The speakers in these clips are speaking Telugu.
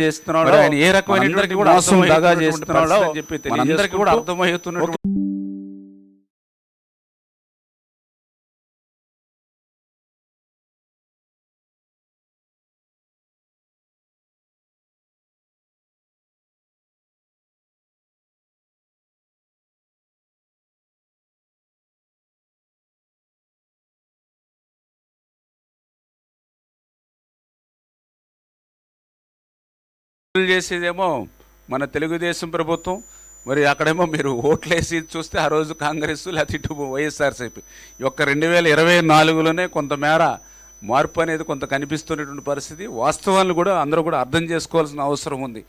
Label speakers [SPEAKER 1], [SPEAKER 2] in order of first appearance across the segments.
[SPEAKER 1] చేస్తున్నాడో
[SPEAKER 2] ఆయన ఏ రకమైన కూడా
[SPEAKER 1] మోసం దగా చేస్తున్నాడో
[SPEAKER 2] చెప్పి
[SPEAKER 1] మనందరికీ కూడా
[SPEAKER 2] తెలియజేసుకుంటూ
[SPEAKER 1] చేసేదేమో మన తెలుగుదేశం ప్రభుత్వం. మరి అక్కడేమో మీరు ఓట్లేసి చూస్తే ఆ రోజు కాంగ్రెస్ లేకపోతే ఇటు వైఎస్ఆర్సీపీ. ఈ యొక్క రెండు వేల ఇరవై నాలుగులోనే కొంతమేర మార్పు అనేది కొంత కనిపిస్తున్నటువంటి పరిస్థితి. వాస్తవాలను కూడా అందరూ కూడా అర్థం చేసుకోవాల్సిన అవసరం ఉంది.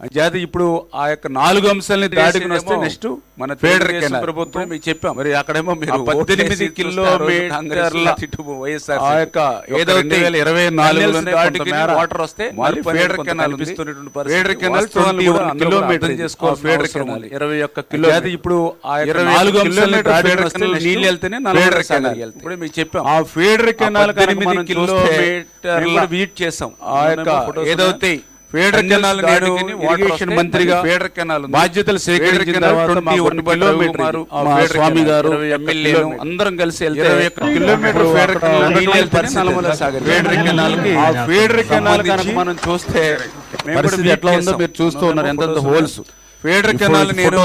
[SPEAKER 1] జాతి ఇప్పుడు ఆ యొక్క నాలుగు అంశాలని దాటికి వస్తే నెక్స్ట్ మన ఫేడర్ ప్రభుత్వం మీకు చెప్పాం. మరి అక్కడేమో మీరు పద్దెనిమిది కిలోమీటర్ల ఆ యొక్క ఏదైతే ఇరవై నాలుగు వాటర్ వస్తే మళ్ళీ feeder canal feeder canal kilometre చేసుకోవాలి ఫేడర్ కెనాల్ ఇరవై ఒక్క కిలో ఇప్పుడు ఆ ఇరవై నాలుగు అంశాలని ఫేడర్ కెనాల్ నీళ్ళు వెళ్తేనే ఫేడర్ కెనాల్ ఇప్పుడు మీకు చెప్పాం. ఆ ఫేడర్ కెనాల్ ఎనిమిది కిలోమీటర్ వీట్ చేసాం. ఆ యొక్క ఏదైతే ఫేడర్ కెనాల్ ఇరిగేషన్ మంత్రిగా ఫేడర్ కెనాల్ బాధ్యతలు స్వీకరించిన తర్వాత కిలోమీటర్ స్వామి గారు ఎమ్మెల్యే అందరం కలిసి వెళ్తే కిలోమీటర్ ఫేడర్ కెనాల్ ఫేడర్ కెనాల్కి ఫేడర్ కెనాల్ మనం చూస్తే పరిస్థితి ఎట్లా ఉందో మీరు చూస్తూ ఉన్నారు. ఎంత హోల్స్. ఫేడర్ కెనాల్ నేను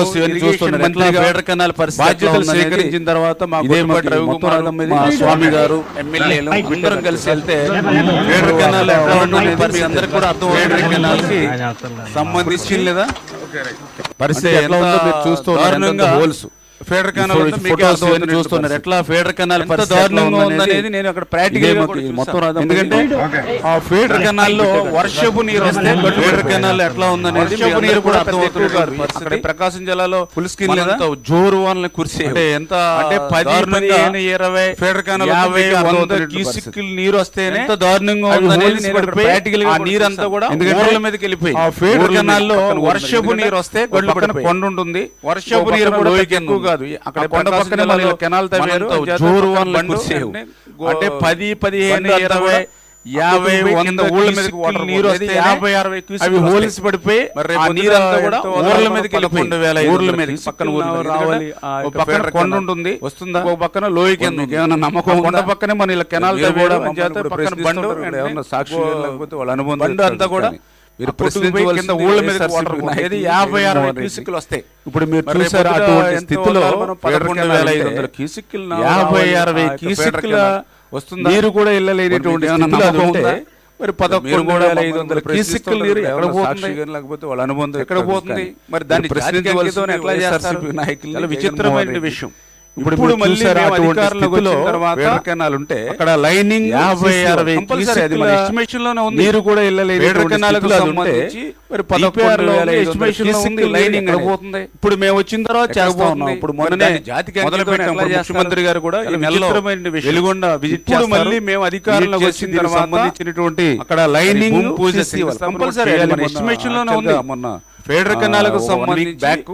[SPEAKER 1] ఫేడర్ కెనాల్ పరిస్థితి బాధ్యతలు స్వీకరించిన తర్వాత మా గుడిపాటి రవికుమార్ స్వామి గారు ఎమ్మెల్యేలు అందరం కలిసి వెళ్తే ఫేడర్ కెనాల్ మీ అందరికి కూడా అర్థం ఫేడర్ కెనాల్కి సంబంధించి లేదా? పరిస్థితి చూస్తూ దారుణంగా హోల్స్ ఫేడర్ కెనాల్ చూస్తున్నారు? ఎట్లా ఫేడర్ కెనాల్ దారుణంగా ఉందనేది నేను అక్కడ ప్రాక్టికల్ మొత్తం రాదు ఎందుకంటే ఆ ఫేడర్ కెనాల్లో వర్షపు నీరు వస్తే ఫేడర్ కెనాల్ ఎట్లా ఉందనేది వర్షపు నీరు కూడా అర్థమవుతుంది ప్రకాశం జిల్లాలో ఫుల్ స్కిన్ లేదా? జోరు వానలు కురిసే అంటే ఎంత అంటే పది ఇరవై ఫేడర్ కెనాల్ యాభై వంద నీరు వస్తేనే ఎంత దారుణంగా ఉందనేది ప్రాక్టికల్ ఆ నీరు అంతా కూడా ఊర్ల మీదకి వెళ్ళిపోయి. ఆ ఫేడర్ కెనాల్లో వర్షపు నీరు వస్తే కొండ ఉంటుంది వర్షపు నీరు కూడా ఎక్కువ కాదు. అక్కడ కొండ పక్కన కెనాల్ తవ్వారు జోరు అంటే పది పదిహేను ఇరవై యాభై వంద ఊళ్ళ మీద వాటర్ నీరు వస్తే యాభై అరవై అవి హోల్స్ పడిపోయి నీరు అంతా కూడా ఊర్ల మీదకి వెళ్ళిపోయింది ఊర్ల మీద పక్కన ఊర్లు రావాలి. ఒక పక్కన కొండ ఉంటుంది. వస్తుందా? ఒక పక్కన లోయ కింద ఏమైనా నమ్మకం కొండ పక్కనే మన ఇలా కెనాల్ కూడా పక్కన బండు ఏమన్నా సాక్షి లేకపోతే వాళ్ళ అనుభవం బండు అంతా కూడా మీరు కింద ఊళ్ళ మీద వాటర్ ఏది యాభై అరవై క్యూసిక్లు వస్తాయి. ఇప్పుడు మీరు చూసారు అటువంటి స్థితిలో పదకొండు వేల ఐదు వందల క్యూసిక్లు యాభై అరవై క్యూసిక్ల వస్తుంది? నీరు కూడా వెళ్ళలేనటువంటి మరి పదకొండు కూడా ఐదు వందల క్యూసిక్ల నీరు ఎక్కడ పోతుంది లేకపోతే వాళ్ళ అనుబంధం ఎక్కడ పోతుంది మరి దాన్ని ప్రశ్నించవలసి ఎట్లా చేస్తారు? నాయకులు విచిత్రమైన విషయం. ఇప్పుడు మళ్ళీ కెనాల్ ఉంటే అక్కడ లైనింగ్ యాభై అరవై ఎస్టిమేషన్లోనే ఉంది. నీరు కూడా వెళ్ళలేదు కెనాల్ సంబంధించి మరి పదకొండు వేల ఎస్టిమేషన్లో ఉంది లైనింగ్ పోతుంది? ఇప్పుడు మేము వచ్చిన తర్వాత చేస్తా ఉన్నాం. ఇప్పుడు మొన్ననే జాతికి మొదలు పెట్టాం. ముఖ్యమంత్రి గారు కూడా వెలుగొండ విజిట్ మళ్ళీ మేము అధికారంలోకి వచ్చిన తర్వాత సంబంధించినటువంటి అక్కడ లైనింగ్ పూజ కంపల్సరీ ఎస్టిమేషన్లోనే ఉంది. మొన్న ఫేడర్ కెనాల్కు సంబంధించి బ్యాక్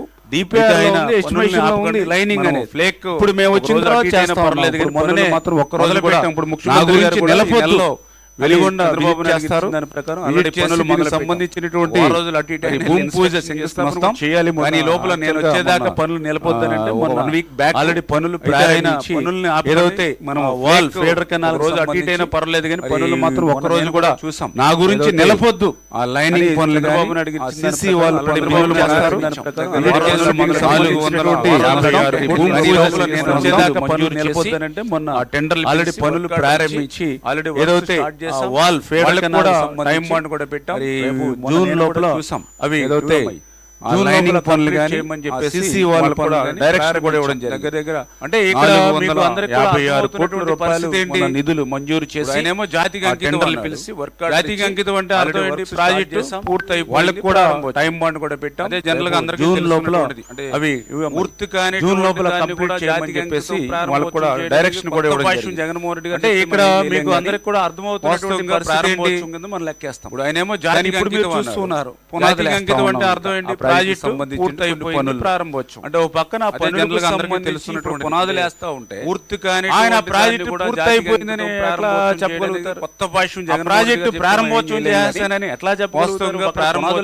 [SPEAKER 1] లైనింగ్ అనేది. ఫ్లేక్ ఇప్పుడు మేము వచ్చిన తర్వాత చేస్తాం పర్లేదు మొన్ననే మాత్రం ఒక్క రోజు పెట్టాం ఇప్పుడు ముఖ్యమంత్రి గారు నెలపొద్దు సంబంధించినటువంటి భూమి పూజ శంకుస్థాపన చేయాలి కానీ లోపల నేను వచ్చేదాకా పనులు వన్ వీక్ బ్యాక్ ఆల్రెడీ పనులు ప్రారంభించి పనుల్ని ఏదైతే మనం వాల్ ఫేడర్ కెనాల్ రోజు అటు ఇటు అయినా పర్లేదు కానీ పనులు మాత్రం ఒక్క రోజు కూడా చూసాం. నా గురించి నిలపొద్దు. ఆ లైనింగ్ పనులు చంద్రబాబు సిసి వాళ్ళు చేస్తారు. నేను వచ్చేదాకా మొన్న టెండర్లు ఆల్రెడీ పనులు ప్రారంభించి ఆల్రెడీ ఏదైతే వాల్ ఫేడర్ కూడా టైం బాండ్ కూడా పెట్టాం. జూన్ లోపల చూసాం అవి ఏదైతే వాళ్ళు కూడా డైరెక్షన్ కూడా ఇవ్వడం దగ్గర దగ్గర అంటే ఇక్కడ నిధులు మంజూరు చేసి ఆయనేమో జాతికి అంకితం పిలిచి వర్క్ జాతికి అంకితం అంటే ప్రాజెక్ట్ వాళ్ళకి కూడా టైం బాండ్ కూడా పెట్టాం. అదే జనరల్గా అందరికి జూన్ లోపల అవి పూర్తి కానీ జూన్ లోపల కంప్లీట్ చేయమని చెప్పేసి వాళ్ళకి కూడా డైరెక్షన్ కూడా ఇవ్వడం జరిగింది. జగన్మోహన్ రెడ్డి అంటే ఇక్కడ మీకు అందరికి కూడా అర్థమవుతున్నటువంటి ప్రారంభోత్సవం కింద మనం లెక్కేస్తాం. ఇప్పుడు జాతికి చూస్తున్నారు అంకితం అంటే అర్థం ఏంటి ప్రాజెక్టు పూర్తయిపోయింది. ప్రారంభోత్సవం.
[SPEAKER 2] అంటే ఓ పక్కన పనులకు సంబంధించి
[SPEAKER 1] పునాదులు వేస్తా ఉంటే
[SPEAKER 2] పూర్తి కానీ
[SPEAKER 1] ఆయన ప్రాజెక్టు పూర్తయిపోయిందని ఎట్లా చెప్పగలుగుతారు?
[SPEAKER 2] కొత్త భాష్యం
[SPEAKER 1] ప్రాజెక్టు ప్రారంభోత్సవం చేస్తానని ఎట్లా చెప్పగలుగుతారు?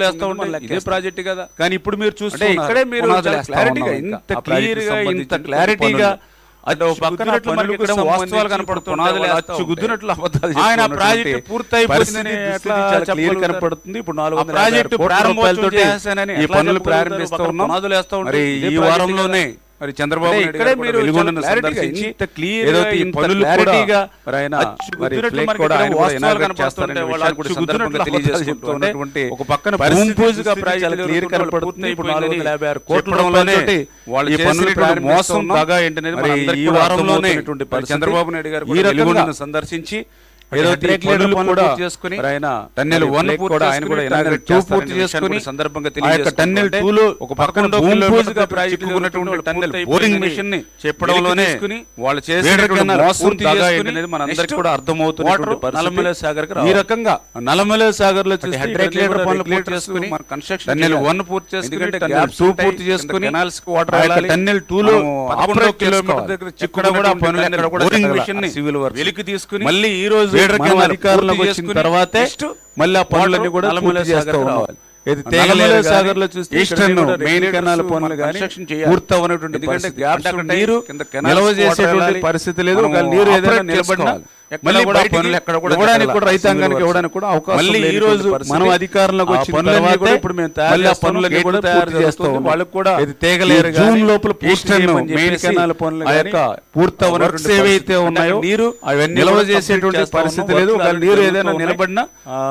[SPEAKER 2] వేస్తా
[SPEAKER 1] ఇదే ప్రాజెక్ట్ కదా?
[SPEAKER 2] కానీ ఇప్పుడు మీరు చూస్తే
[SPEAKER 1] ఇక్కడే మీరు క్లారిటీగా ఇంత క్లియర్గా ఇంత క్లారిటీగా వాస్తవాలు
[SPEAKER 2] అబద్ధాలు
[SPEAKER 1] ఆయన ప్రాజెక్టు పూర్తయిపోయిందని?
[SPEAKER 2] కనపడుతుంది ఇప్పుడు నాలుగు
[SPEAKER 1] ప్రాజెక్టు ప్రారంభోత్సవం
[SPEAKER 2] ఈ పనులు? ప్రారంభిస్తా ఉన్నాం ఈ వారంలోనే. మరి చంద్రబాబు నాయుడు
[SPEAKER 1] ఇక్కడే
[SPEAKER 2] గారు
[SPEAKER 1] మీరు ఇంత క్లియర్
[SPEAKER 2] పనులు
[SPEAKER 1] క్లారిటీగా
[SPEAKER 2] ఒక పక్కన క్లియర్ ఇప్పుడు నాలుగు వందల యాభై ఆరు
[SPEAKER 1] వాళ్ళు
[SPEAKER 2] పనులు
[SPEAKER 1] మోసం ఏంటనేది
[SPEAKER 2] ఈ వారంలోనే. చంద్రబాబు నాయుడు
[SPEAKER 1] ఈ
[SPEAKER 2] సందర్శించి
[SPEAKER 1] టన్నెల్ వన్
[SPEAKER 2] కూడా ఆయన కూడా ఇనాగ్రేట్
[SPEAKER 1] టూ పూర్తి చేసుకుని,
[SPEAKER 2] సందర్భంగా
[SPEAKER 1] ఆ యొక్క టన్నెల్
[SPEAKER 2] తెలియజేసుకుంటూ
[SPEAKER 1] టూలో
[SPEAKER 2] ఒక
[SPEAKER 1] ఒక
[SPEAKER 2] పక్కన
[SPEAKER 1] పక్కన
[SPEAKER 2] భూమి
[SPEAKER 1] భూమి
[SPEAKER 2] పూజగా
[SPEAKER 1] పూజగా
[SPEAKER 2] ప్రాజెక్టు
[SPEAKER 1] చిక్కుకున్నటువంటి టన్నెల్
[SPEAKER 2] పూర్తి
[SPEAKER 1] బోరింగ్
[SPEAKER 2] అయిపోయిందని
[SPEAKER 1] మిషన్ని
[SPEAKER 2] చెప్పడంలోనే
[SPEAKER 1] తీసుకుని
[SPEAKER 2] వాళ్ళు
[SPEAKER 1] వేరే
[SPEAKER 2] చేసేటువంటి
[SPEAKER 1] కెనాల్
[SPEAKER 2] మోసం
[SPEAKER 1] పూర్తి
[SPEAKER 2] దగా
[SPEAKER 1] చేసుకుని
[SPEAKER 2] ఏంటనేది మనందరికీ
[SPEAKER 1] next
[SPEAKER 2] కూడా అర్థమవుతున్నటువంటి
[SPEAKER 1] వాటర్
[SPEAKER 2] పరిస్థితి.
[SPEAKER 1] నల్లమల సాగర్కి
[SPEAKER 2] ఈ. రకంగా నల్లమల సాగర్లో
[SPEAKER 1] హెడ్ రెగ్యులేటర్ పనులు పూర్తి
[SPEAKER 2] రెగ్యులేటర్స్
[SPEAKER 1] చేసుకుని
[SPEAKER 2] మన కన్స్ట్రక్షన్
[SPEAKER 1] టన్నెల్
[SPEAKER 2] చేయాలి.
[SPEAKER 1] వన్ పూర్తి చేసుకుని టన్నెల్ టూ
[SPEAKER 2] ఉంటాయి.
[SPEAKER 1] పూర్తి చేసుకుని
[SPEAKER 2] కెనాల్స్కి వాటర్
[SPEAKER 1] ఆ యొక్క
[SPEAKER 2] వెళ్ళాలి.
[SPEAKER 1] టన్నెల్ టూ లో పదకొండో కిలోమీటర్. దగ్గర
[SPEAKER 2] కూడా పనులు
[SPEAKER 1] బోరింగ్. మిషన్ని
[SPEAKER 2] సివిల్ వర్క్స్.
[SPEAKER 1] వెలికి తీసుకుని
[SPEAKER 2] మళ్ళీ ఈ రోజు మనం అధికారంలోకి వచ్చిన తర్వాతే మళ్ళీ ఆ పనులన్నీ కూడా పూర్తి చేస్తూ
[SPEAKER 1] రావాలి.
[SPEAKER 2] ఇది తేగలేరు సాగర్లో చూస్తే
[SPEAKER 1] ఈస్టర్న్ మెయిన్
[SPEAKER 2] కెనాల్ పనులు
[SPEAKER 1] కన్స్ట్రక్షన్ చేయాలి.
[SPEAKER 2] నీరు నిల్వ చేసేటువంటి. పరిస్థితి లేదు నీరు ఏదైనా.
[SPEAKER 1] ఎక్కడ
[SPEAKER 2] మళ్ళీ
[SPEAKER 1] కూడా
[SPEAKER 2] బయటికి
[SPEAKER 1] పనులు ఎక్కడ కూడా
[SPEAKER 2] ఇవ్వడానికి
[SPEAKER 1] జరగాలి.
[SPEAKER 2] కూడా రైతాంగానికి
[SPEAKER 1] Civil
[SPEAKER 2] ఇవ్వడానికి కూడా అవకాశం
[SPEAKER 1] మళ్ళీ ఈ
[SPEAKER 2] లేనటువంటి
[SPEAKER 1] రోజు
[SPEAKER 2] పరిస్థితి.
[SPEAKER 1] మనం అధికారంలోకి
[SPEAKER 2] ఆ
[SPEAKER 1] వచ్చిన
[SPEAKER 2] పనులన్నీ
[SPEAKER 1] తర్వాతే
[SPEAKER 2] కూడా ఇప్పుడు మేము తయారు
[SPEAKER 1] మళ్ళీ ఆ
[SPEAKER 2] చేస్తున్నాం,
[SPEAKER 1] పనులన్నీ కూడా
[SPEAKER 2] గేట్లు
[SPEAKER 1] తయారు
[SPEAKER 2] పూర్తి
[SPEAKER 1] చేస్తూ
[SPEAKER 2] చేస్తున్నాం.
[SPEAKER 1] వాళ్ళకు కూడా
[SPEAKER 2] ఇది తేగలేరు
[SPEAKER 1] ఈ జూన్
[SPEAKER 2] కానీ
[SPEAKER 1] లోపల పూర్తి
[SPEAKER 2] ఈస్టర్న్
[SPEAKER 1] చేయమని
[SPEAKER 2] మెయిన్
[SPEAKER 1] చెప్పేసి
[SPEAKER 2] కెనాల్ పనులు
[SPEAKER 1] ఆ
[SPEAKER 2] కానీ
[SPEAKER 1] యొక్క
[SPEAKER 2] పూర్తి అవ్వనటువంటి
[SPEAKER 1] వర్క్స్ ఏవైతే
[SPEAKER 2] పరిస్థితి.
[SPEAKER 1] ఉన్నాయో
[SPEAKER 2] అంటే నీరు
[SPEAKER 1] అవన్నీ
[SPEAKER 2] నిల్వ
[SPEAKER 1] కూడా
[SPEAKER 2] చేసేటువంటి
[SPEAKER 1] complete చేస్తా
[SPEAKER 2] పరిస్థితి
[SPEAKER 1] ఉన్నాం.
[SPEAKER 2] లేదు
[SPEAKER 1] వర్క్లు
[SPEAKER 2] ఒకవేళ నీరు
[SPEAKER 1] జరుగుతూ
[SPEAKER 2] ఏదైనా. నిలబడినా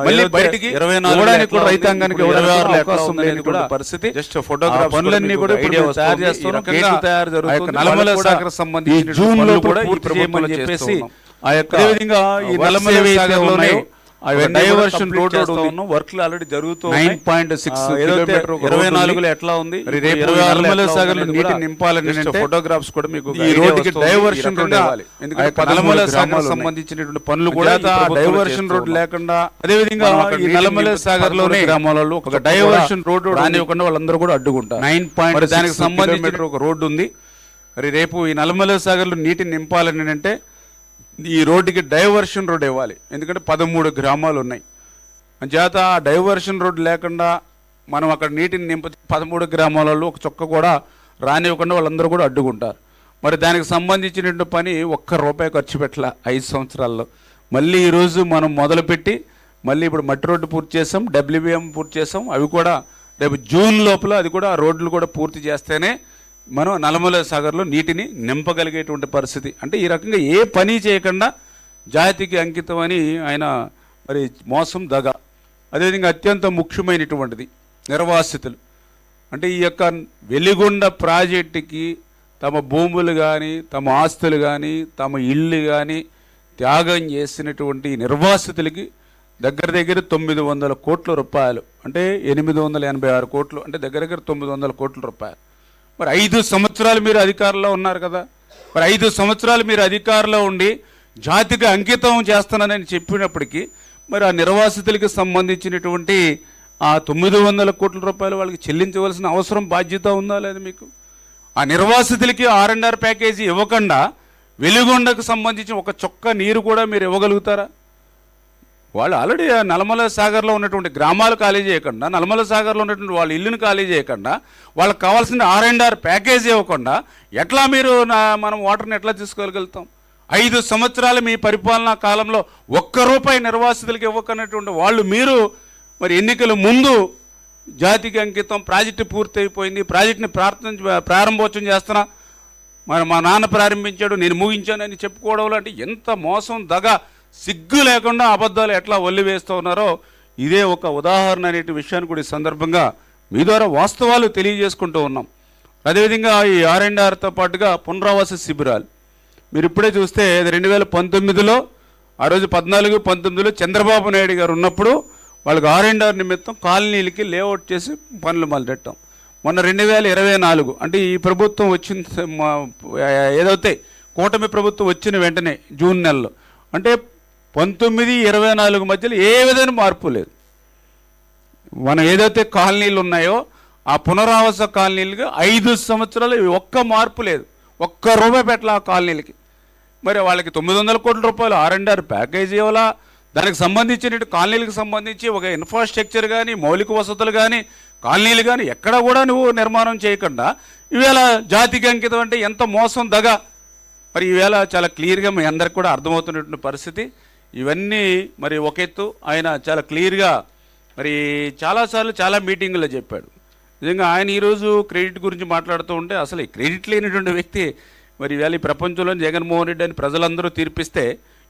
[SPEAKER 2] మళ్ళీ బయటికి
[SPEAKER 1] ఇరవై నాలుగు
[SPEAKER 2] కూడా రైతాంగానికి
[SPEAKER 1] ఇరవై
[SPEAKER 2] అవకాశం
[SPEAKER 1] కూడా
[SPEAKER 2] పరిస్థితి
[SPEAKER 1] photographs
[SPEAKER 2] ఆ పనులన్నీ
[SPEAKER 1] కూడా
[SPEAKER 2] ఇప్పుడు తయారు. చేస్తున్నాం తయారు జరుగుతుంది
[SPEAKER 1] నల్లమల
[SPEAKER 2] వాళ్ళు కూడా జూన్
[SPEAKER 1] ఈ
[SPEAKER 2] చెప్పేసి. ఆ యొక్క
[SPEAKER 1] అదేవిధంగా ఈ
[SPEAKER 2] ఏవైతే
[SPEAKER 1] సాగర్లోనే డైవర్షన్ రోడ్
[SPEAKER 2] చేస్తా
[SPEAKER 1] ఉంది.
[SPEAKER 2] ఉన్నాం. వర్క్లు ఆల్రెడీ జరుగుతూ
[SPEAKER 1] నైన్ పాయింట్ సిక్స్
[SPEAKER 2] ఇరవై నాలుగులో ఎట్లా ఉంది? ఉందనేది
[SPEAKER 1] నింపాలని
[SPEAKER 2] ఫోటోగ్రాఫ్స్ కూడా మీకు
[SPEAKER 1] ఈ రోడ్డుకి డైవర్షన్ రోడ్
[SPEAKER 2] ఎందుకంటే
[SPEAKER 1] సాగర్
[SPEAKER 2] గ్రామాలు
[SPEAKER 1] సంబంధించినటువంటి పనులు కూడా
[SPEAKER 2] డైవర్షన్ రోడ్ లేకుండా
[SPEAKER 1] అదేవిధంగా ఈ
[SPEAKER 2] నింపి
[SPEAKER 1] సాగర్లోనే
[SPEAKER 2] పదమూడు గ్రామాలలో
[SPEAKER 1] ఒక డైవర్షన్ రోడ్
[SPEAKER 2] రానివ్వకుండా వాళ్ళందరూ కూడా అడ్డుకుంటారు.
[SPEAKER 1] నైన్ పాయింట్
[SPEAKER 2] దానికి సంబంధించిన
[SPEAKER 1] ఒక రోడ్డు ఉంది. మరి రేపు ఈ నల్లమల సాగర్లో నీటిని నింపాలని అంటే ఈ రోడ్డుకి డైవర్షన్ రోడ్ ఇవ్వాలి. ఎందుకంటే పదమూడు గ్రామాలు ఉన్నాయి. చేత ఆ డైవర్షన్ రోడ్ లేకుండా మనం అక్కడ నీటిని నింప పదమూడు గ్రామాలలో ఒక చొక్క కూడా రానివ్వకుండా వాళ్ళందరూ కూడా అడ్డుకుంటారు. మరి దానికి సంబంధించిన పని ఒక్క రూపాయి ఖర్చు పెట్టాల ఐదు సంవత్సరాల్లో. మళ్ళీ ఈరోజు మనం మొదలుపెట్టి మళ్ళీ ఇప్పుడు మట్టి రోడ్డు పూర్తి చేసాం డబ్ల్యూబీఎం పూర్తి చేసాం. అవి కూడా రేపు జూన్ లోపల అది కూడా ఆ రోడ్లు కూడా పూర్తి చేస్తేనే మనం నలమల సాగర్లో నీటిని నింపగలిగేటువంటి పరిస్థితి. అంటే ఈ రకంగా ఏ పని చేయకుండా జాతికి అంకితం అని ఆయన మరి మోసం దగ. అదేవిధంగా అత్యంత ముఖ్యమైనటువంటిది నిర్వాసితులు. అంటే ఈ యొక్క వెలిగొండ ప్రాజెక్టుకి తమ భూములు కానీ తమ ఆస్తులు కానీ తమ ఇళ్ళు కానీ త్యాగం చేసినటువంటి నిర్వాసితులకి దగ్గర దగ్గర తొమ్మిది వందల కోట్ల రూపాయలు. అంటే ఎనిమిది వందల ఎనభై ఆరు కోట్లు. అంటే దగ్గర దగ్గర తొమ్మిది వందల కోట్ల రూపాయలు. మరి ఐదు సంవత్సరాలు మీరు అధికారంలో ఉన్నారు కదా. మరి ఐదు సంవత్సరాలు మీరు అధికారంలో ఉండి జాతికి అంకితం చేస్తానని చెప్పినప్పటికీ మరి ఆ నిర్వాసితులకి సంబంధించినటువంటి ఆ తొమ్మిది వందల కోట్ల రూపాయలు వాళ్ళకి చెల్లించవలసిన అవసరం బాధ్యత ఉందా లేదా మీకు? ఆ నిర్వాసితులకి ఆర్ అండ్ ఆర్ ప్యాకేజీ ఇవ్వకుండా వెలుగొండకు సంబంధించిన ఒక చొక్క నీరు కూడా మీరు ఇవ్వగలుగుతారా? వాళ్ళు ఆల్రెడీ ఆ సాగర్లో ఉన్నటువంటి గ్రామాలు ఖాళీ చేయకుండా నలమల సాగర్లో ఉన్నటువంటి వాళ్ళ ఇల్లుని ఖాళీ చేయకుండా వాళ్ళకి కావాల్సిన ఆర్ అండ్ ఆర్ ప్యాకేజ్ ఇవ్వకుండా ఎట్లా మీరు నా మనం వాటర్ని ఎట్లా తీసుకోగలుగుతాం? ఐదు సంవత్సరాలు మీ పరిపాలనా కాలంలో ఒక్క రూపాయి నిర్వాసితులకు ఇవ్వకున్నటువంటి వాళ్ళు మీరు మరి ఎన్నికల ముందు జాతికి అంకితం ప్రాజెక్టు పూర్తయిపోయింది ప్రాజెక్టుని ప్రార్థన ప్రారంభోత్సవం చేస్తున్నా మరి మా నాన్న ప్రారంభించాడు నేను ముగించానని చెప్పుకోవడం లాంటి ఎంత మోసం దగ సిగ్గు లేకుండా అబద్ధాలు ఎట్లా ఒల్లి వేస్తూ ఉన్నారో ఇదే ఒక ఉదాహరణ అనే విషయాన్ని కూడా ఈ సందర్భంగా మీ ద్వారా వాస్తవాలు తెలియజేసుకుంటూ ఉన్నాం. అదేవిధంగా ఈ ఆర్ అండ్ ఆర్తో పాటుగా పునరావాస శిబిరాలు. మీరు ఇప్పుడే చూస్తే రెండు వేల పంతొమ్మిదిలో ఆ రోజు పద్నాలుగు పంతొమ్మిదిలో చంద్రబాబు నాయుడు గారు ఉన్నప్పుడు వాళ్ళకి ఆర్ అండ్ ఆర్ నిమిత్తం కాలనీలకి లేఅవుట్ చేసి పనులు మొదలెట్టాం. మొన్న రెండు వేల ఇరవై నాలుగు అంటే ఈ ప్రభుత్వం వచ్చిన మా- ఏదైతే కూటమి ప్రభుత్వం వచ్చిన వెంటనే జూన్ నెలలో అంటే పంతొమ్మిది ఇరవై నాలుగు మధ్యలో ఏ విధమైన మార్పు లేదు. మనం ఏదైతే కాలనీలు ఉన్నాయో ఆ పునరావాస కాలనీలుగా ఐదు సంవత్సరాలు ఒక్క మార్పు లేదు. ఒక్క రూపాయి పెట్టాల ఆ కాలనీలకి. మరి వాళ్ళకి తొమ్మిది వందల కోట్ల రూపాయలు ఆర్ అండ్ ఆర్ ప్యాకేజీ ఇవ్వాలా? దానికి సంబంధించిన కాలనీలకు సంబంధించి ఒక ఇన్ఫ్రాస్ట్రక్చర్ కానీ మౌలిక వసతులు కానీ కాలనీలు కానీ ఎక్కడ కూడా నువ్వు నిర్మాణం చేయకుండా ఈవేళ జాతికి అంకితం అంటే ఎంత మోసం దగ. మరి ఈవేళ చాలా క్లియర్గా మీ అందరికి కూడా అర్థమవుతున్నటువంటి పరిస్థితి. ఇవన్నీ మరి ఒక ఎత్తు. ఆయన చాలా క్లియర్గా మరి చాలాసార్లు చాలా మీటింగుల్లో చెప్పాడు. నిజంగా ఆయన ఈరోజు క్రెడిట్ గురించి మాట్లాడుతూ ఉంటే అసలు ఈ క్రెడిట్ లేనటువంటి వ్యక్తి మరి ఇవాళ ఈ ప్రపంచంలో జగన్మోహన్ రెడ్డి అని ప్రజలందరూ తీర్పిస్తే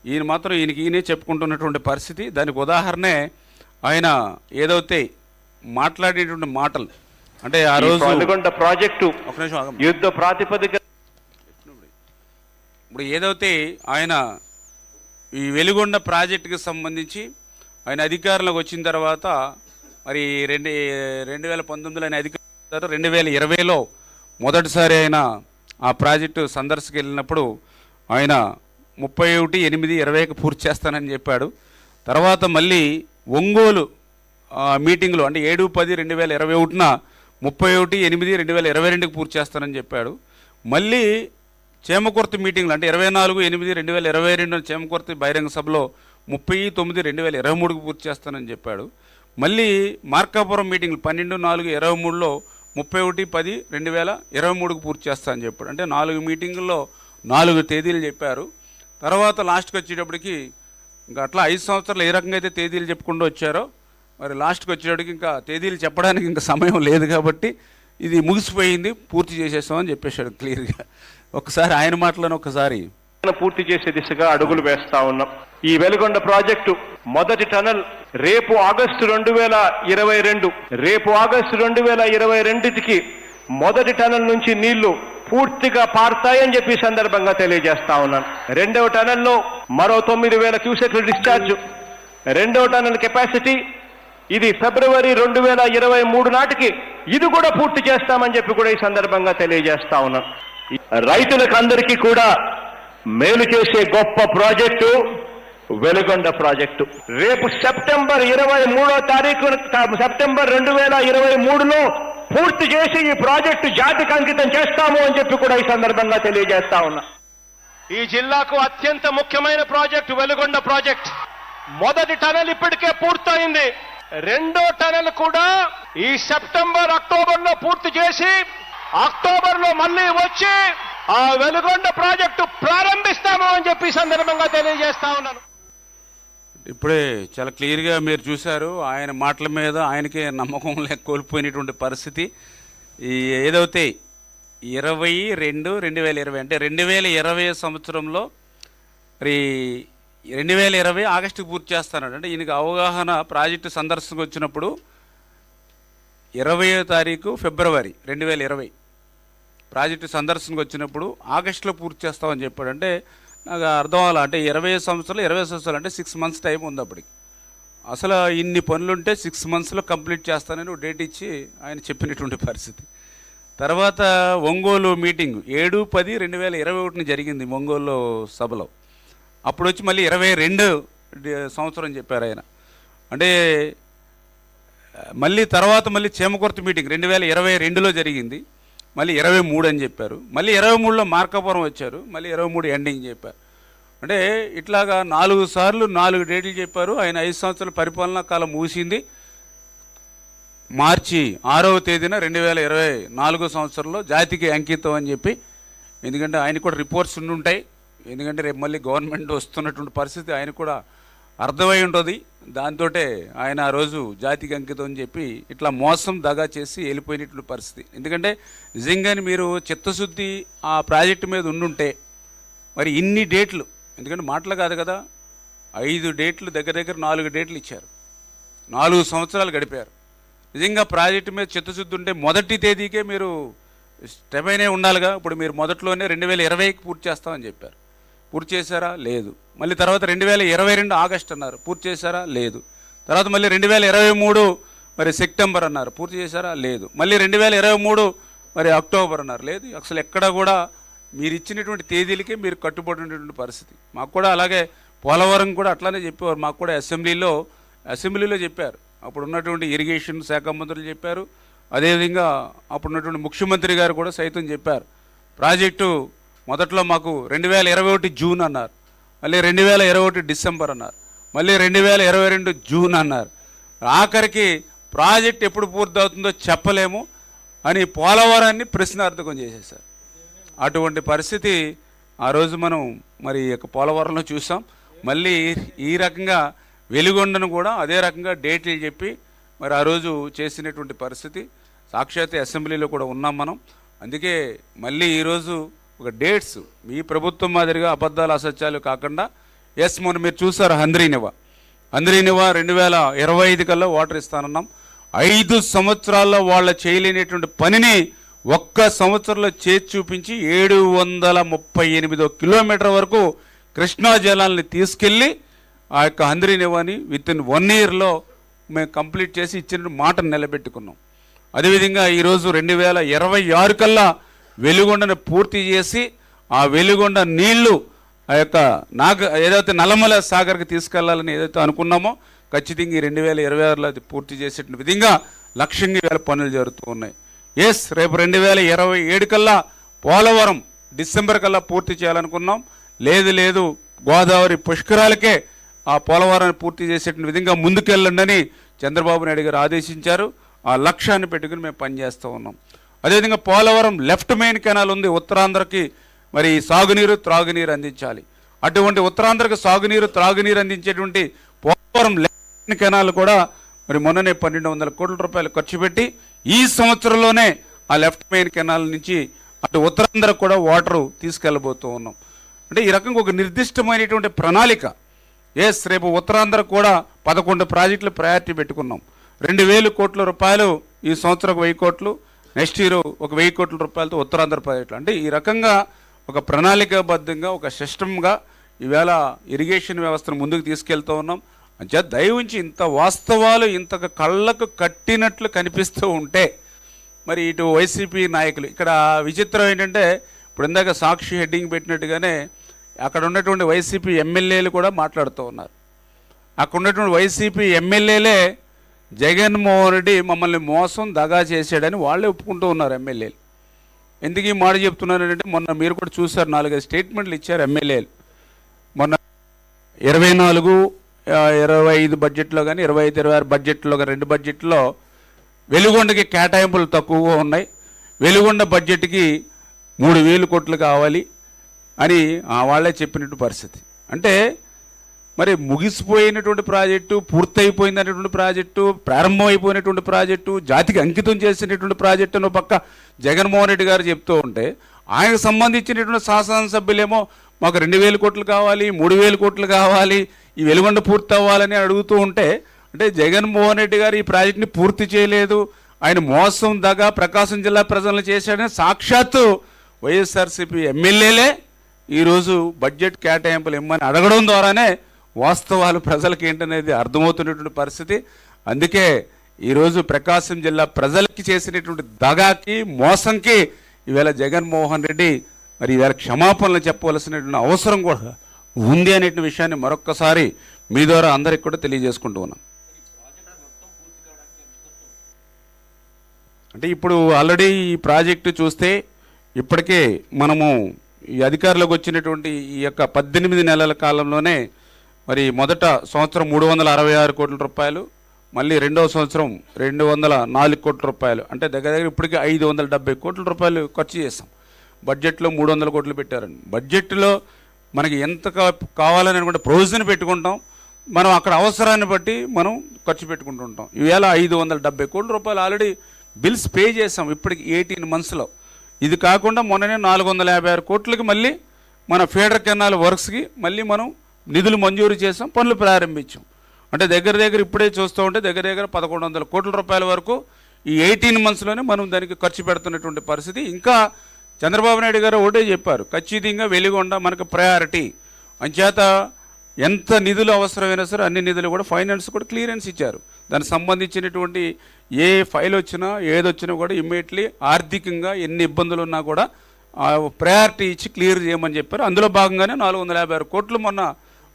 [SPEAKER 1] ఈయన మాత్రం ఈయనకి ఈయనే చెప్పుకుంటున్నటువంటి పరిస్థితి. దానికి ఉదాహరణే ఆయన ఏదైతే మాట్లాడేటువంటి మాటలు అంటే ఆ రోజు
[SPEAKER 3] ప్రాజెక్టు
[SPEAKER 1] ఒక నిమిషం.
[SPEAKER 3] యుద్ధ ప్రాతిపదిక
[SPEAKER 1] ఇప్పుడు ఏదైతే ఆయన ఈ వెలుగొండ ప్రాజెక్టుకి సంబంధించి ఆయన అధికారంలోకి వచ్చిన తర్వాత మరి రెండు రెండు వేల పంతొమ్మిదిలో ఆయన అధికారం రెండు వేల ఇరవైలో మొదటిసారి ఆయన ఆ ప్రాజెక్టు సందర్శకు వెళ్ళినప్పుడు ఆయన ముప్పై ఒకటి ఎనిమిది ఇరవైకి పూర్తి చేస్తానని చెప్పాడు. తర్వాత మళ్ళీ ఒంగోలు మీటింగ్లో అంటే ఏడు పది రెండు వేల ఇరవై ఒకటిన ముప్పై ఒకటి ఎనిమిది రెండు వేల ఇరవై రెండుకి పూర్తి చేస్తానని చెప్పాడు. మళ్ళీ చేమకుర్తి మీటింగ్లు అంటే ఇరవై నాలుగు ఎనిమిది రెండు వేల ఇరవై రెండు చేమకుర్తి బహిరంగ సభలో ముప్పై తొమ్మిది రెండు వేల ఇరవై మూడుకు పూర్తి చేస్తానని చెప్పాడు. మళ్ళీ మార్కాపురం మీటింగ్లు పన్నెండు నాలుగు ఇరవై మూడులో ముప్పై ఒకటి పది రెండు వేల ఇరవై మూడుకు పూర్తి చేస్తానని చెప్పాడు. అంటే నాలుగు మీటింగుల్లో నాలుగు తేదీలు చెప్పారు. తర్వాత లాస్ట్కి వచ్చేటప్పటికి ఇంకా అట్లా ఐదు సంవత్సరాలు ఏ రకంగా అయితే తేదీలు చెప్పుకుంటూ వచ్చారో మరి లాస్ట్కి వచ్చేటప్పటికి ఇంకా తేదీలు చెప్పడానికి ఇంకా సమయం లేదు కాబట్టి ఇది ముగిసిపోయింది పూర్తి చేసేస్తామని చెప్పేశాడు క్లియర్గా. ఒకసారి ఆయన మాటలను ఒకసారి.
[SPEAKER 3] పూర్తి చేసే దిశగా అడుగులు వేస్తా ఉన్నాం. ఈ వెలుగొండ ప్రాజెక్టు మొదటి టనల్ రేపు ఆగస్టు రెండు వేల ఇరవై రెండు. రేపు ఆగస్టు రెండు వేల ఇరవై రెండుకి మొదటి టనల్ నుంచి నీళ్ళు పూర్తిగా పారుతాయని చెప్పి సందర్భంగా తెలియజేస్తా ఉన్నాను రెండవ టనల్లో మరో తొమ్మిది వేల క్యూసెక్లు డిశ్చార్జ్. రెండవ టనల్ కెపాసిటీ ఇది ఫిబ్రవరి రెండు వేల ఇరవై మూడు నాటికి ఇది కూడా పూర్తి చేస్తామని చెప్పి కూడా ఈ సందర్భంగా తెలియజేస్తా ఉన్నాను రైతులకు అందరికీ కూడా మేలు చేసే గొప్ప ప్రాజెక్టు వెలుగొండ ప్రాజెక్టు. రేపు సెప్టెంబర్ ఇరవై మూడో తారీఖు సెప్టెంబర్ రెండు వేల ఇరవై మూడులో పూర్తి చేసి ఈ ప్రాజెక్టు జాతికి అంకితం చేస్తాము అని చెప్పి కూడా ఈ సందర్భంగా తెలియజేస్తా ఉన్నా. ఈ జిల్లాకు అత్యంత ముఖ్యమైన ప్రాజెక్టు వెలుగొండ ప్రాజెక్ట్. మొదటి టనల్ ఇప్పటికే పూర్తయింది. రెండో టనల్ కూడా ఈ సెప్టెంబర్ అక్టోబర్లో పూర్తి చేసి అక్టోబర్లో మళ్ళీ వచ్చి ఆ వెలుగొండ ప్రాజెక్టు ప్రారంభిస్తాము అని చెప్పి సందర్భంగా తెలియజేస్తా ఉన్నాను.
[SPEAKER 1] ఇప్పుడే చాలా క్లియర్గా మీరు చూశారు. ఆయన మాటల మీద ఆయనకే నమ్మకం లేక కోల్పోయినటువంటి పరిస్థితి. ఈ ఏదైతే ఇరవై రెండు రెండు వేల ఇరవై అంటే రెండు వేల ఇరవై సంవత్సరంలో మరి రెండు వేల ఇరవై ఆగస్టు పూర్తి చేస్తానండి. అంటే ఈయనకి అవగాహన ప్రాజెక్టు సందర్శనకు వచ్చినప్పుడు ఇరవయో తారీఖు ఫిబ్రవరి రెండు వేల ఇరవై ప్రాజెక్టు సందర్శనకు వచ్చినప్పుడు ఆగస్టులో పూర్తి చేస్తామని చెప్పాడు అంటే నాకు అర్థం అవ్వాలి? అంటే ఇరవై సంవత్సరాలు ఇరవై సంవత్సరాలు అంటే సిక్స్ మంత్స్ టైం ఉంది అప్పటికి. అసలు ఇన్ని పనులుంటే సిక్స్ మంత్స్లో కంప్లీట్ చేస్తానని డేట్ ఇచ్చి ఆయన చెప్పినటువంటి పరిస్థితి. తర్వాత ఒంగోలు మీటింగ్ ఏడు పది రెండు వేల ఇరవై ఒకటిని జరిగింది ఒంగోలు సభలో. అప్పుడు వచ్చి మళ్ళీ ఇరవై రెండు సంవత్సరం చెప్పారు ఆయన. అంటే మళ్ళీ తర్వాత మళ్ళీ చేమకుర్తి మీటింగ్ రెండు వేల ఇరవై రెండులో జరిగింది. మళ్ళీ ఇరవై మూడు అని చెప్పారు. మళ్ళీ ఇరవై మూడులో మార్కాపురం వచ్చారు. మళ్ళీ ఇరవై మూడు ఎండింగ్ చెప్పారు. అంటే ఇట్లాగా నాలుగు సార్లు నాలుగు డేట్లు చెప్పారు. ఆయన ఐదు సంవత్సరాల పరిపాలనా కాలం ముగిసింది. మార్చి ఆరవ తేదీన రెండు వేల ఇరవై నాలుగో సంవత్సరంలో జాతికి అంకితం అని చెప్పి ఎందుకంటే ఆయన కూడా రిపోర్ట్స్ ఉండి ఉంటాయి ఎందుకంటే రేపు మళ్ళీ గవర్నమెంట్ వస్తున్నటువంటి పరిస్థితి ఆయన కూడా అర్థమై ఉంటుంది. దాంతో ఆయన ఆ రోజు జాతికి అంకితం అని చెప్పి ఇట్లా మోసం దగా చేసి వెళ్ళిపోయినట్లు పరిస్థితి. ఎందుకంటే నిజంగానే మీరు చిత్తశుద్ధి ఆ ప్రాజెక్టు మీద ఉండుంటే మరి ఇన్ని డేట్లు ఎందుకంటే మాటలు కాదు కదా ఐదు డేట్లు దగ్గర దగ్గర నాలుగు డేట్లు ఇచ్చారు. నాలుగు సంవత్సరాలు గడిపారు. నిజంగా ప్రాజెక్టు మీద చిత్తశుద్ధి ఉంటే మొదటి తేదీకే మీరు స్టెబైనే ఉండాలిగా. ఇప్పుడు మీరు మొదట్లోనే రెండు వేల ఇరవైకి పూర్తి చేస్తామని చెప్పారు. పూర్తి చేశారా? లేదు. మళ్ళీ తర్వాత రెండు వేల ఇరవై రెండు ఆగస్ట్ అన్నారు. పూర్తి చేశారా? లేదు. తర్వాత మళ్ళీ రెండు వేల ఇరవై మూడు మరి సెప్టెంబర్ అన్నారు. పూర్తి చేశారా? లేదు. మళ్ళీ రెండు వేల ఇరవై మూడు మరి అక్టోబర్ అన్నారు. లేదు. అసలు ఎక్కడ కూడా మీరు ఇచ్చినటువంటి తేదీలకే మీరు కట్టుబడినటువంటి పరిస్థితి. మాకు కూడా అలాగే పోలవరం కూడా అట్లానే చెప్పేవారు. మాకు కూడా అసెంబ్లీలో అసెంబ్లీలో చెప్పారు. అప్పుడు ఉన్నటువంటి ఇరిగేషన్ శాఖ మంత్రులు చెప్పారు. అదేవిధంగా అప్పుడు ఉన్నటువంటి ముఖ్యమంత్రి గారు కూడా సైతం చెప్పారు. ప్రాజెక్టు మొదట్లో మాకు రెండు వేల ఇరవై ఒకటి జూన్ అన్నారు. మళ్ళీ రెండు వేల ఇరవై ఒకటి డిసెంబర్ అన్నారు. మళ్ళీ రెండు వేల ఇరవై రెండు జూన్ అన్నారు. ఆఖరికి ప్రాజెక్ట్ ఎప్పుడు పూర్తవుతుందో చెప్పలేము అని పోలవరాన్ని ప్రశ్నార్థకం చేసేశారు. అటువంటి పరిస్థితి ఆ రోజు మనం మరి ఈ యొక్క పోలవరంలో చూసాం. మళ్ళీ ఈ రకంగా వెలుగొండను కూడా అదే రకంగా డేట్లు చెప్పి మరి ఆ రోజు చేసినటువంటి పరిస్థితి. సాక్షాత్ అసెంబ్లీలో కూడా ఉన్నాం మనం. అందుకే మళ్ళీ ఈరోజు ఒక డేట్స్ మీ ప్రభుత్వం మాదిరిగా అబద్ధాలు అసత్యాలు కాకుండా ఎస్ మొన్న మీరు చూసారు హంద్రీనివా హంద్రీనివా రెండు వేల ఇరవై ఐదు కల్లా వాటర్ ఇస్తానన్నాం. ఐదు సంవత్సరాల్లో వాళ్ళ చేయలేనటువంటి పనిని ఒక్క సంవత్సరంలో చేసి చూపించి ఏడు వందల ముప్పై ఎనిమిదో కిలోమీటర్ వరకు కృష్ణా జలాల్ని తీసుకెళ్ళి ఆ యొక్క హంద్రీనివాని విత్ ఇన్ వన్ ఇయర్లో మేము కంప్లీట్ చేసి ఇచ్చిన మాటను నిలబెట్టుకున్నాం. అదేవిధంగా ఈరోజు రెండు వేల ఇరవై ఆరు కల్లా వెలుగొండను పూర్తి చేసి ఆ వెలుగొండ నీళ్ళు ఆ యొక్క నాగ ఏదైతే నల్లమల సాగర్కి తీసుకెళ్ళాలని ఏదైతే అనుకున్నామో ఖచ్చితంగా ఈ రెండు వేల ఇరవై ఆరులో అది పూర్తి చేసే విధంగా లక్ష్యంగా వేల పనులు జరుగుతూ ఉన్నాయి. ఎస్ రేపు రెండు వేల ఇరవై ఏడు కల్లా పోలవరం డిసెంబర్ కల్లా పూర్తి చేయాలనుకున్నాం. లేదు లేదు గోదావరి పుష్కరాలకే ఆ పోలవరాన్ని పూర్తి చేసే విధంగా ముందుకెళ్ళండి చంద్రబాబు నాయుడు గారు ఆదేశించారు. ఆ లక్ష్యాన్ని పెట్టుకుని మేము పనిచేస్తూ ఉన్నాం. అదేవిధంగా పోలవరం లెఫ్ట్ మెయిన్ కెనాల్ ఉంది ఉత్తరాంధ్రకి మరి సాగునీరు త్రాగునీరు అందించాలి. అటువంటి ఉత్తరాంధ్రకు సాగునీరు త్రాగునీరు అందించేటువంటి పోలవరం లెఫ్ట్ మెయిన్ కెనాల్ కూడా మరి మొన్ననే పన్నెండు వందల కోట్ల రూపాయలు ఖర్చు పెట్టి ఈ సంవత్సరంలోనే ఆ లెఫ్ట్ మెయిన్ కెనాల్ నుంచి అటు ఉత్తరాంధ్రకు కూడా వాటరు తీసుకెళ్ళబోతూ ఉన్నాం. అంటే ఈ రకంగా ఒక నిర్దిష్టమైనటువంటి ప్రణాళిక. ఎస్ రేపు ఉత్తరాంధ్ర కూడా పదకొండు ప్రాజెక్టులు ప్రయారిటీ పెట్టుకున్నాం. రెండు వేలు కోట్ల రూపాయలు ఈ సంవత్సరం వెయ్యి కోట్లు. నెక్స్ట్ ఇయర్ ఒక వెయ్యి కోట్ల రూపాయలతో ఉత్తరాంధ్ర ప్రాజెక్టులు. అంటే ఈ రకంగా ఒక ప్రణాళికాబద్ధంగా ఒక సిస్టమ్గా ఈవేళ ఇరిగేషన్ వ్యవస్థను ముందుకు తీసుకెళ్తూ ఉన్నాం. అంచే దయవుంచి ఇంత వాస్తవాలు ఇంత కళ్ళకు కట్టినట్లు కనిపిస్తూ ఉంటే మరి ఇటు వైసీపీ నాయకులు ఇక్కడ విచిత్రం ఏంటంటే ఇప్పుడు ఇందాక సాక్షి హెడ్డింగ్ పెట్టినట్టుగానే అక్కడ ఉన్నటువంటి వైసీపీ ఎమ్మెల్యేలు కూడా మాట్లాడుతూ ఉన్నారు. అక్కడ ఉన్నటువంటి వైసీపీ ఎమ్మెల్యేలే జగన్మోహన్ రెడ్డి మమ్మల్ని మోసం దగా చేశాడని వాళ్ళే ఒప్పుకుంటూ ఉన్నారు ఎమ్మెల్యేలు. ఎందుకు ఈ మాట చెప్తున్నారంటే మొన్న మీరు కూడా చూసారు నాలుగైదు స్టేట్మెంట్లు ఇచ్చారు ఎమ్మెల్యేలు. మొన్న ఇరవై నాలుగు ఇరవై ఐదు బడ్జెట్లో కానీ ఇరవై ఐదు ఇరవై ఆరు బడ్జెట్లో కానీ రెండు బడ్జెట్లో వెలుగొండకి కేటాయింపులు తక్కువగా ఉన్నాయి. వెలుగొండ బడ్జెట్కి మూడు వేలు కోట్లు కావాలి అని ఆ వాళ్ళే చెప్పినట్టు పరిస్థితి. అంటే మరి ముగిసిపోయినటువంటి ప్రాజెక్టు పూర్తయిపోయిందనేటువంటి ప్రాజెక్టు ప్రారంభమైపోయినటువంటి ప్రాజెక్టు జాతికి అంకితం చేసినటువంటి ప్రాజెక్టు పక్క జగన్మోహన్ రెడ్డి గారు చెప్తూ ఉంటే ఆయనకు సంబంధించినటువంటి శాసనసభ్యులేమో మాకు రెండు వేల కోట్లు కావాలి మూడు వేల కోట్లు కావాలి ఈ వెలుగొండ పూర్తి అవ్వాలని అడుగుతూ ఉంటే అంటే జగన్మోహన్ రెడ్డి గారు ఈ ప్రాజెక్టుని పూర్తి చేయలేదు ఆయన మోసం దగా ప్రకాశం జిల్లా ప్రజలను చేశాడని సాక్షాత్తు వైఎస్ఆర్సీపీ ఎమ్మెల్యేలే ఈరోజు బడ్జెట్ కేటాయింపులు ఇమ్మని అడగడం ద్వారానే వాస్తవాలు ప్రజలకి ఏంటనేది అర్థమవుతున్నటువంటి పరిస్థితి. అందుకే ఈరోజు ప్రకాశం జిల్లా ప్రజలకి చేసినటువంటి దగాకి మోసంకి ఈవేళ జగన్మోహన్ రెడ్డి మరి ఈవేళ క్షమాపణలు చెప్పవలసినటువంటి అవసరం కూడా ఉంది అనేటువంటి విషయాన్ని మరొక్కసారి మీ ద్వారా అందరికి కూడా తెలియజేసుకుంటూ ఉన్నాం. అంటే ఇప్పుడు ఆల్రెడీ ఈ ప్రాజెక్టు చూస్తే ఇప్పటికే మనము ఈ అధికారులకు వచ్చినటువంటి ఈ యొక్క పద్దెనిమిది నెలల కాలంలోనే మరి మొదట సంవత్సరం మూడు వందల అరవై ఆరు కోట్ల రూపాయలు మళ్ళీ రెండవ సంవత్సరం రెండు వందల నాలుగు కోట్ల రూపాయలు. అంటే దగ్గర దగ్గర ఇప్పటికే ఐదు వందల డెబ్బై కోట్ల రూపాయలు ఖర్చు చేస్తాం బడ్జెట్లో మూడు వందల కోట్లు పెట్టారండి. బడ్జెట్లో మనకి ఎంత కావాలని అనుకుంటే ప్రొవిజన్ పెట్టుకుంటాం. మనం అక్కడ అవసరాన్ని బట్టి మనం ఖర్చు పెట్టుకుంటూ ఉంటాం. ఈవేళ ఐదు వందల డెబ్బై కోట్ల రూపాయలు ఆల్రెడీ బిల్స్ పే చేసాం ఇప్పటికి ఎయిటీన్ మంత్స్లో. ఇది కాకుండా మొన్ననే నాలుగు వందల యాభై ఆరు కోట్లకి మళ్ళీ మన ఫీడర్ కెనాల్ వర్క్స్కి మళ్ళీ మనం నిధులు మంజూరు చేసాం పనులు ప్రారంభించాం. అంటే దగ్గర దగ్గర ఇప్పుడే చూస్తూ ఉంటే దగ్గర దగ్గర పదకొండు వందల కోట్ల రూపాయల వరకు ఈ ఎయిటీన్ మంత్స్లోనే మనం దానికి ఖర్చు పెడుతున్నటువంటి పరిస్థితి. ఇంకా చంద్రబాబు నాయుడు గారు ఒకటే చెప్పారు ఖచ్చితంగా వెలిగొండ మనకు ప్రయారిటీ అంచేత ఎంత నిధులు అవసరమైనా సరే అన్ని నిధులు కూడా ఫైనాన్స్ కూడా క్లియరెన్స్ ఇచ్చారు. దానికి సంబంధించినటువంటి ఏ ఫైల్ వచ్చినా ఏదొచ్చినా కూడా ఇమ్మీడియట్లీ ఆర్థికంగా ఎన్ని ఇబ్బందులు ఉన్నా కూడా ప్రయారిటీ ఇచ్చి క్లియర్ చేయమని చెప్పారు. అందులో భాగంగానే నాలుగు వందల యాభై ఆరు కోట్లు మొన్న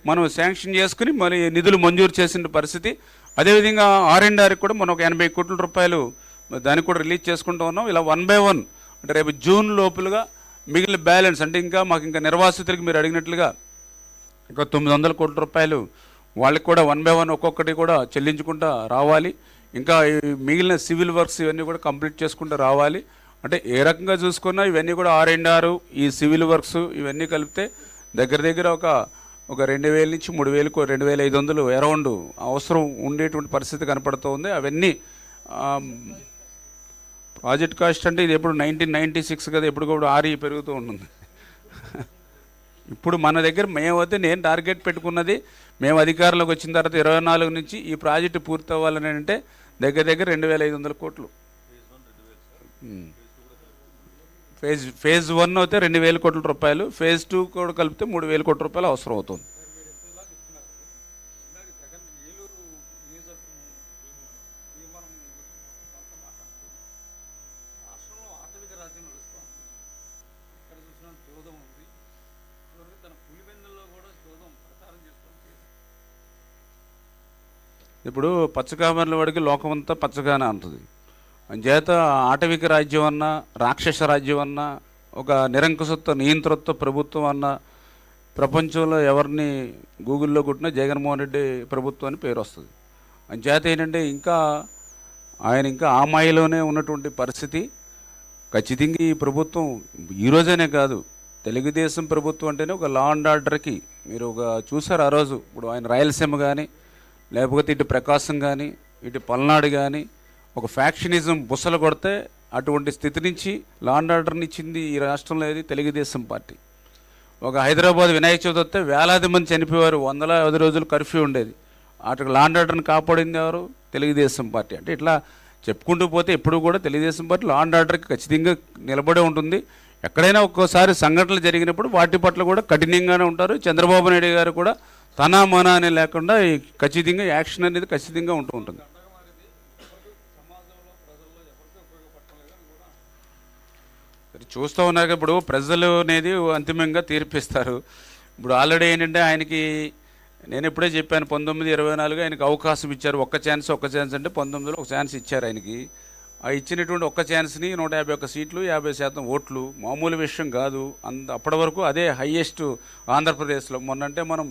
[SPEAKER 1] మనం శాంక్షన్ చేసుకుని మరి నిధులు మంజూరు చేసిన పరిస్థితి. అదేవిధంగా ఆర్ అండ్ ఆర్కి కూడా మనం ఒక ఎనభై కోట్ల రూపాయలు దానికి కూడా రిలీజ్ చేసుకుంటూ ఉన్నాం. ఇలా వన్ బై వన్ అంటే రేపు జూన్ లోపలుగా మిగిలిన బ్యాలెన్స్ అంటే ఇంకా మాకు ఇంకా నిర్వాసితులకి మీరు అడిగినట్లుగా ఇంకా తొమ్మిది వందల కోట్ల రూపాయలు వాళ్ళకి కూడా వన్ బై వన్ ఒక్కొక్కటి కూడా చెల్లించుకుంటూ రావాలి. ఇంకా మిగిలిన సివిల్ వర్క్స్ ఇవన్నీ కూడా కంప్లీట్ చేసుకుంటూ రావాలి. అంటే ఏ రకంగా చూసుకున్నా ఇవన్నీ కూడా ఆర్ అండ్ ఈ సివిల్ వర్క్స్ ఇవన్నీ కలిపితే దగ్గర దగ్గర ఒక ఒక రెండు వేల నుంచి మూడు వేలకు రెండు వేల ఐదు వందలు అరౌండ్ అవసరం ఉండేటువంటి పరిస్థితి కనపడుతూ ఉంది అవన్నీ ప్రాజెక్ట్ కాస్ట్ అంటే ఇది ఎప్పుడు నైన్టీన్ నైంటీ సిక్స్ కదా ఎప్పుడు కూడా ఆరి పెరుగుతూ ఉంటుంది. ఇప్పుడు మన దగ్గర మేమైతే నేను టార్గెట్ పెట్టుకున్నది మేము అధికారంలోకి వచ్చిన తర్వాత ఇరవై నాలుగు నుంచి ఈ ప్రాజెక్టు పూర్తి అవ్వాలని అంటే దగ్గర దగ్గర రెండు వేల ఐదు వందల కోట్లు. ఫేజ్ ఫేజ్ వన్ అయితే రెండు వేల కోట్ల రూపాయలు ఫేజ్ టూ కూడా కలిపితే మూడు వేల కోట్ల రూపాయలు అవసరం అవుతుంది. ఇప్పుడు పచ్చకామర్ల వాడికి లోకమంతా పచ్చగానే అంటుంది అంచేత ఆటవిక రాజ్యం అన్నా రాక్షస రాజ్యం అన్నా ఒక నిరంకుశత్వ నియంతృత్వ ప్రభుత్వం అన్న ప్రపంచంలో ఎవరిని గూగుల్లో కొట్టినా జగన్మోహన్ రెడ్డి ప్రభుత్వం అని పేరు వస్తుంది. అంచేత ఏంటంటే ఇంకా ఆయన ఇంకా ఆ మాయలోనే ఉన్నటువంటి పరిస్థితి. ఖచ్చితంగా ఈ ప్రభుత్వం ఈరోజనే కాదు తెలుగుదేశం ప్రభుత్వం అంటేనే ఒక లా అండ్ ఆర్డర్కి మీరు ఒక చూసారు ఆ రోజు. ఇప్పుడు ఆయన రాయలసీమ కానీ లేకపోతే ఇటు ప్రకాశం కానీ ఇటు పల్నాడు కానీ ఒక ఫ్యాక్షనిజం బుసలు కొడితే అటువంటి స్థితి నుంచి లాండ్ ఆర్డర్ని ఇచ్చింది ఈ రాష్ట్రంలో ఏది? తెలుగుదేశం పార్టీ. ఒక హైదరాబాద్ వినాయక చవితి వస్తే వేలాది మంది చనిపోయారు వందల ఐదు రోజులు కర్ఫ్యూ ఉండేది. అటు లాండ్ ఆర్డర్ని కాపాడింది ఎవరు? తెలుగుదేశం పార్టీ. అంటే ఇట్లా చెప్పుకుంటూ పోతే ఎప్పుడు కూడా తెలుగుదేశం పార్టీ లాండ్ ఆర్డర్కి ఖచ్చితంగా నిలబడే ఉంటుంది. ఎక్కడైనా ఒక్కోసారి సంఘటనలు జరిగినప్పుడు వాటి పట్ల కూడా కఠినంగానే ఉంటారు. చంద్రబాబు నాయుడు గారు కూడా తన మన అని లేకుండా ఈ ఖచ్చితంగా యాక్షన్ అనేది ఖచ్చితంగా ఉంటూ ఉంటుంది. చూస్తూ ఉన్నారు ఇప్పుడు ప్రజలు అనేది అంతిమంగా తీర్పిస్తారు. ఇప్పుడు ఆల్రెడీ ఏంటంటే ఆయనకి నేను ఇప్పుడే చెప్పాను పంతొమ్మిది ఇరవై నాలుగు ఆయనకి అవకాశం ఇచ్చారు. ఒక్క ఛాన్స్ ఒక్క ఛాన్స్ అంటే పంతొమ్మిదిలో ఒక ఛాన్స్ ఇచ్చారు ఆయనకి. ఆ ఇచ్చినటువంటి ఒక్క ఛాన్స్ని నూట యాభై ఒక్క సీట్లు యాభై శాతం ఓట్లు మామూలు విషయం కాదు. అంత అప్పటి వరకు అదే హయ్యెస్ట్ ఆంధ్రప్రదేశ్లో. మొన్నంటే మనం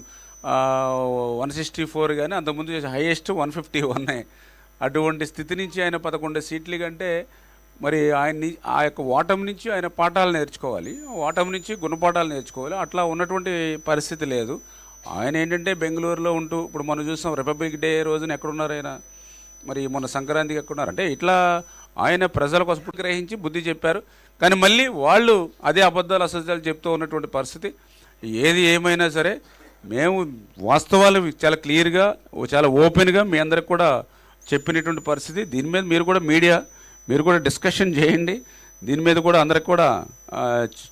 [SPEAKER 1] వన్ సిక్స్టీ ఫోర్ కానీ అంతకుముందు హైయెస్ట్ వన్ ఫిఫ్టీ ఉన్నాయి అటువంటి స్థితి నుంచి ఆయన పదకొండు సీట్లు కంటే మరి ఆయన్ని ఆ యొక్క ఓటమి నుంచి ఆయన పాఠాలు నేర్చుకోవాలి. ఆ ఓటమి నుంచి గుణపాఠాలు నేర్చుకోవాలి. అట్లా ఉన్నటువంటి పరిస్థితి లేదు. ఆయన ఏంటంటే బెంగళూరులో ఉంటూ ఇప్పుడు మనం చూసాం రిపబ్లిక్ డే రోజున ఎక్కడున్నారు ఆయన? మరి మొన్న సంక్రాంతికి ఎక్కడున్నారు? అంటే ఇట్లా ఆయన ప్రజల కోసం గ్రహించి బుద్ధి చెప్పారు. కానీ మళ్ళీ వాళ్ళు అదే అబద్ధాలు అసత్యాలు చెప్తూ ఉన్నటువంటి పరిస్థితి. ఏది ఏమైనా సరే మేము వాస్తవాలు చాలా క్లియర్గా చాలా ఓపెన్గా మీ అందరికి కూడా చెప్పినటువంటి పరిస్థితి. దీని మీద మీరు కూడా మీడియా మీరు కూడా డిస్కషన్ చేయండి. దీని మీద కూడా అందరికి కూడా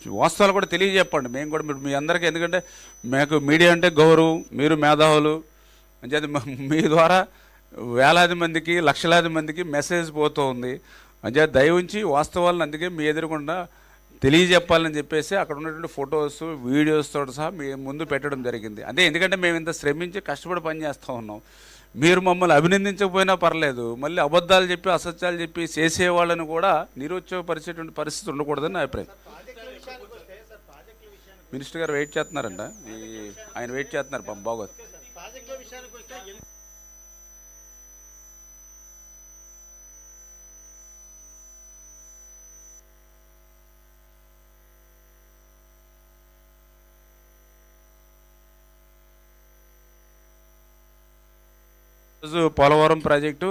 [SPEAKER 1] వాస్తవాలు కూడా తెలియజెప్పండి మేము కూడా మీ- మీ అందరికీ ఎందుకంటే మాకు మీడియా అంటే గౌరవం మీరు మేధావులు. అంచేది మీ ద్వారా వేలాది మందికి లక్షలాది మందికి మెసేజ్ పోతూ ఉంది. అంచేత దయ ఉంచి వాస్తవాలను అందుకే మీ ఎదురుకుండా తెలియజెప్పాలని చెప్పేసి అక్కడ ఉన్నటువంటి ఫొటోస్ వీడియోస్తో సహా మీ ముందు పెట్టడం జరిగింది. అదే ఎందుకంటే మేము ఇంత శ్రమించి కష్టపడి పని చేస్తూ ఉన్నాం. మీరు మమ్మల్ని అభినందించకపోయినా పర్లేదు మళ్ళీ అబద్ధాలు చెప్పి అసత్యాలు చెప్పి చేసే వాళ్ళని కూడా నిరుత్సాహపరిచేటువంటి పరిస్థితి ఉండకూడదని నా అభిప్రాయం మినిస్టర్ గారు వెయిట్ చేస్తున్నారంట ఈ ఆయన వెయిట్ చేస్తున్నారు బాగోదు రోజు పోలవరం ప్రాజెక్టు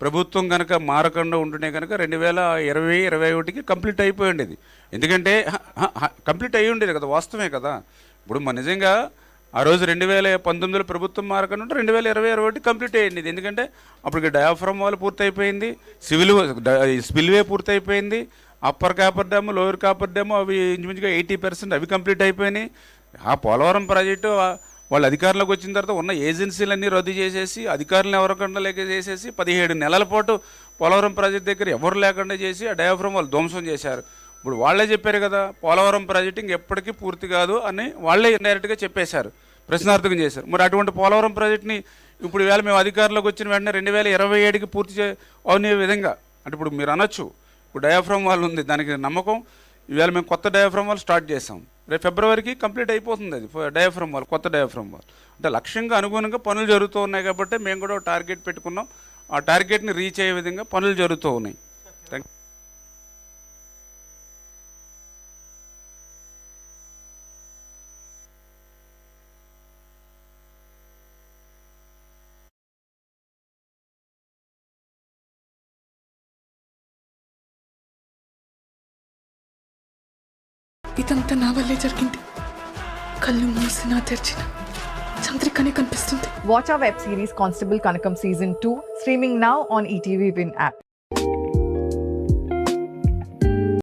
[SPEAKER 1] ప్రభుత్వం కనుక మారకుండా ఉంటేనే కనుక రెండు వేల ఇరవై ఇరవై ఒకటికి కంప్లీట్ అయిపోయి ఉండేది. ఎందుకంటే కంప్లీట్ అయ్యి ఉండేది కదా వాస్తవమే కదా. ఇప్పుడు మన నిజంగా ఆ రోజు రెండు వేల పంతొమ్మిదిలో ప్రభుత్వం మారకుండా ఉంటే రెండు వేల ఇరవై ఇరవై ఒకటి కంప్లీట్ అయ్యింది ఎందుకంటే అప్పటికి డయాఫ్రమ్ వాల్ పూర్తయిపోయింది సివిల్ స్పిల్వే పూర్తయిపోయింది upper coffer dam lower coffer dam అవి ఇంచుమించుగా ఎయిటీ పర్సెంట్ అవి కంప్లీట్ అయిపోయినాయి. ఆ పోలవరం ప్రాజెక్టు వాళ్ళు అధికారంలోకి వచ్చిన తర్వాత ఉన్న ఏజెన్సీలన్నీ రద్దు చేసేసి అధికారులను ఎవరికన్నా లేక చేసేసి పదిహేడు నెలల పాటు పోలవరం ప్రాజెక్ట్ దగ్గర ఎవరు లేకుండా చేసి ఆ డయాఫ్రమ్ వాళ్ళు ధ్వంసం చేశారు. ఇప్పుడు వాళ్ళే చెప్పారు కదా పోలవరం ప్రాజెక్ట్ ఇంకెప్పటికీ పూర్తి కాదు అని వాళ్ళే ఇండైరెక్ట్గా చెప్పేశారు ప్రశ్నార్థకం చేశారు. మరి అటువంటి పోలవరం ప్రాజెక్ట్ని ఇప్పుడు వేళ మేము అధికారంలోకి వచ్చిన వెంటనే రెండు వేల ఇరవై ఏడుకి పూర్తి చే అనే విధంగా. అంటే ఇప్పుడు మీరు అనొచ్చు ఇప్పుడు డయాఫ్రమ్ వాల్ ఉంది దానికి నమ్మకం. ఈవేళ మేము కొత్త డయాఫ్రమ్ వాల్ స్టార్ట్ చేసాం రేపు ఫిబ్రవరికి కంప్లీట్ అయిపోతుంది అది. డయాఫ్రమ్ వాల్ కొత్త డయాఫ్రమ్ వాల్ అంటే లక్ష్యంగా అనుగుణంగా పనులు జరుగుతూ ఉన్నాయి కాబట్టి మేము కూడా టార్గెట్ పెట్టుకున్నాం. ఆ టార్గెట్ని రీచ్ అయ్యే విధంగా పనులు జరుగుతూ ఉన్నాయి.
[SPEAKER 4] ఇదంతా నా వల్లే జరిగింది కళ్ళు మూసినా తెరిచిన చంద్రికనే కనిపిస్తుంది
[SPEAKER 5] Watch our web series Constable Kanakam Season 2, streaming now on ETV Win app.